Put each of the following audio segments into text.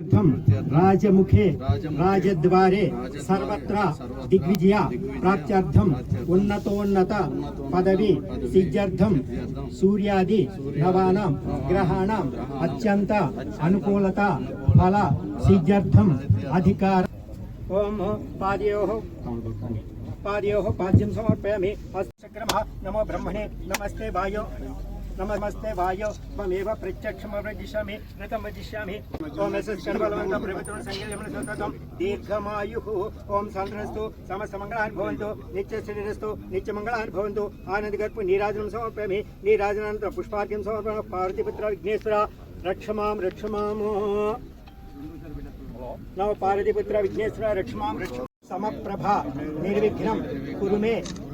राज मुखे राज द्वारे सर्वत्र दिग्विजय प्राप्त्यर्थम उन्नतोन्नत पदवी सिद्ध्यर्थम सूर्यादि नवानां ग्रहाणाम् अत्यंत अनुकूलता फल सिद्ध्यर्थम अधिकार। ओम पादयोः पादयोः पाद्यं समर्पयामि। अस्तु नमो ब्रह्मणे। नमस्ते वायो। नमस्ते वायो। त्वमेव प्रत्यक्षमवजिष्यामि न तमजिष्यामि त्वमेष सर्वलवन्तं प्रभृतं सङ्गेयमनसततं दीर्घमायुः। ॐ सन्द्रस्तु समस्तमङ्गलानि भवन्तु। नित्यशरीरस्तु पार्वतीपुत्र विघ्नेश्वर रक्ष माँ नव पार्वतीपुत्र विघ्नेश्वर रक्ष माँ कुरु मे।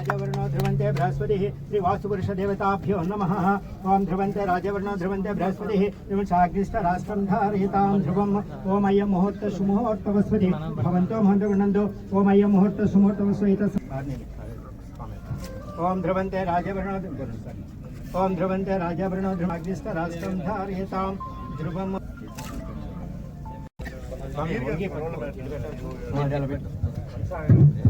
राजवर्ण ध्रुवंते बृहस्पति श्री वासुपुरुष देवताभ्यो नम राजवर्णो ध्रुवन्ते बृहस्पतिः श्रीवासुपुरुषदेवताभ्यो नमः। ॐ ध्रुवन्ते राजवर्णो ध्रुवन्ते बृहस्पतिः ध्रुवशाग्निष्ठराष्ट्रं धारयितां ध्रुवम्। ॐ अयं मुहूर्तसुमुहूर्तवस्पतिः ओम महन्तगृह्णन्तु ॐ अयं मुहूर्तसुमुहूर्तवस्व एतत् ॐ ध्रुवन्ते राजवर्णो ॐ ध्रुवन्ते राजवर्णो ध्रुवाग्निस्थराष्ट्रं धारयितां ध्रुवम्। हाँ चलो बेटा।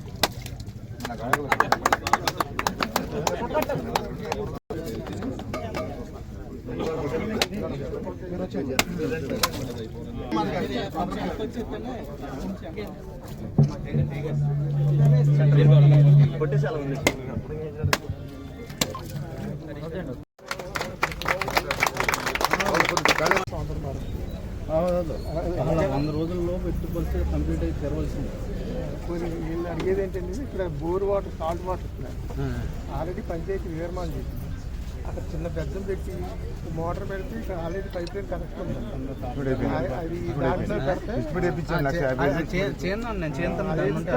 నాకు ఉంది వంద రోజుల్లో పెట్టుబడి కంప్లీట్ అయి తెరవలసింది. కొన్ని వీళ్ళు అడిగేది ఏంటంటే ఇక్కడ బోర్ వాటర్ సాల్ట్ వాటర్ ఇస్తున్నారు ఆల్రెడీ పంచాయతీ నిర్మాణం చేసింది. అక్కడ చిన్న బెద్దం పెట్టి మోటార్ పెడితే ఇక్కడ ఆల్రెడీ పైప్ లైన్ కనెక్షన్ ఉంది.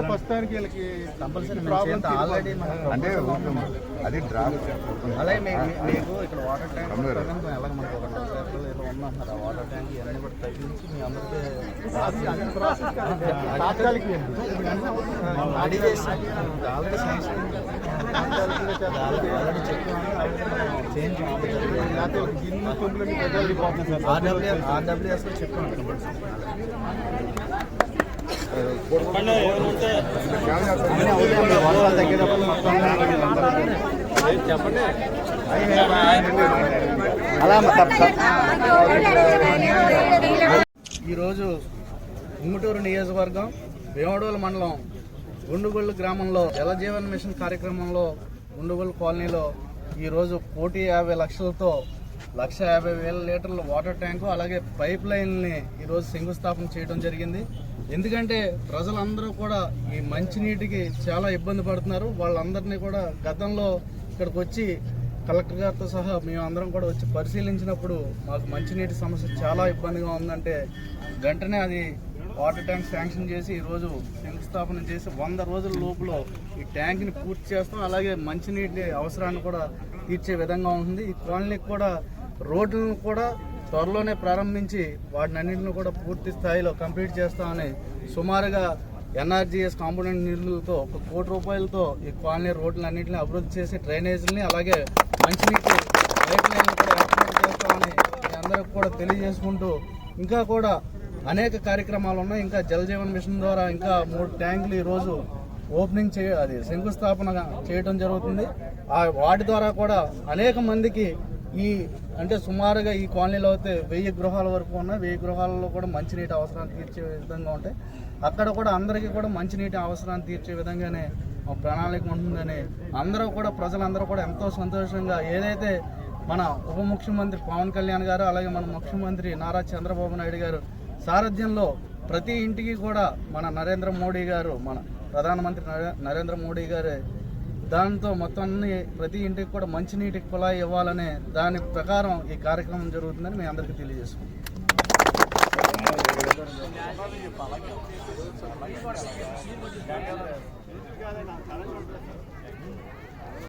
ప్రస్తుతానికి వీళ్ళకి అంటే అది డ్రాఫ్ట్ అలాగే మీకు ఇక్కడ వాటర్ ట్యాంక్ ఎలాగ మనకు ఒక ఏదో ఉందంటున్నారు. ఆ వాటర్ ట్యాంక్ ఇవన్నీ కూడా తగ్గించి మీ అందరికీ ఆల్రెడీ శాంక్షన్ ఆల్రెడీ చెప్పాము ఆర్డబ్ల్యూఎస్ చెప్పండి అలా ఈరోజు ఉంగుటూరు నియోజకవర్గం వేమడోలు మండలం గుండుగొల్లు గ్రామంలో జలజీవన్ మిషన్ కార్యక్రమంలో గుండుగొల్లు కాలనీలో ఈరోజు కోటి యాభై లక్షలతో లక్ష యాభై వేల లీటర్ల వాటర్ ట్యాంకు అలాగే పైప్ లైన్ని ఈరోజు శంకుస్థాపన చేయడం జరిగింది. ఎందుకంటే ప్రజలందరూ కూడా ఈ మంచినీటికి చాలా ఇబ్బంది పడుతున్నారు. వాళ్ళందరినీ కూడా గతంలో ఇక్కడికి వచ్చి కలెక్టర్ గారితో సహా మేము అందరం కూడా వచ్చి పరిశీలించినప్పుడు మాకు మంచినీటి సమస్య చాలా ఇబ్బందిగా ఉందంటే వెంటనే అది వాటర్ ట్యాంక్ శాంక్షన్ చేసి ఈరోజు శంకుస్థాపన చేసి వంద రోజుల లోపల ఈ ట్యాంక్ని పూర్తి చేస్తాం. అలాగే మంచినీటి అవసరాన్ని కూడా తీర్చే విధంగా ఉంటుంది. ఈ కాలనీకి కూడా రోడ్లను కూడా త్వరలోనే ప్రారంభించి వాటిని అన్నింటిని కూడా పూర్తి స్థాయిలో కంప్లీట్ చేస్తామని సుమారుగా ఎన్ఆర్జీఎస్ కాంపోనెంట్ నిధులతో ఒక కోటి రూపాయలతో ఈ కాలనీ రోడ్లన్నింటినీ అభివృద్ధి చేసి డ్రైనేజీలని అలాగే మంచినీటి పైప్ లైన్లు కూడా ఏర్పాటు చేస్తామని అందరికి కూడా తెలియజేసుకుంటూ ఇంకా కూడా అనేక కార్యక్రమాలు ఉన్నాయి. ఇంకా జలజీవన్ మిషన్ ద్వారా ఇంకా మూడు ట్యాంకులు ఈరోజు ఓపెనింగ్ చే అది శంకుస్థాపన చేయడం జరుగుతుంది. ఆ వాటి ద్వారా కూడా అనేక మందికి ఈ అంటే సుమారుగా ఈ కాలనీలో అయితే వెయ్యి గృహాల వరకు ఉన్నాయి. వెయ్యి గృహాలలో కూడా మంచినీటి అవసరాన్ని తీర్చే విధంగా ఉంటాయి. అక్కడ కూడా అందరికీ కూడా మంచినీటి అవసరాన్ని తీర్చే విధంగానే ప్రణాళిక ఉంటుందని అందరూ కూడా ప్రజలందరూ కూడా ఎంతో సంతోషంగా ఏదైతే మన ఉప ముఖ్యమంత్రి పవన్ కళ్యాణ్ గారు అలాగే మన ముఖ్యమంత్రి నారా చంద్రబాబు నాయుడు గారు సారథ్యంలో ప్రతి ఇంటికి కూడా మన నరేంద్ర మోడీ గారు మన ప్రధానమంత్రి నరేంద్ర మోడీ గారే దాంతో మొత్తం అన్ని ప్రతి ఇంటికి కూడా మంచినీటి కుళాయి ఇవ్వాలనే దాని ప్రకారం ఈ కార్యక్రమం జరుగుతుందని మీ అందరికీ తెలియజేసుకుంటాం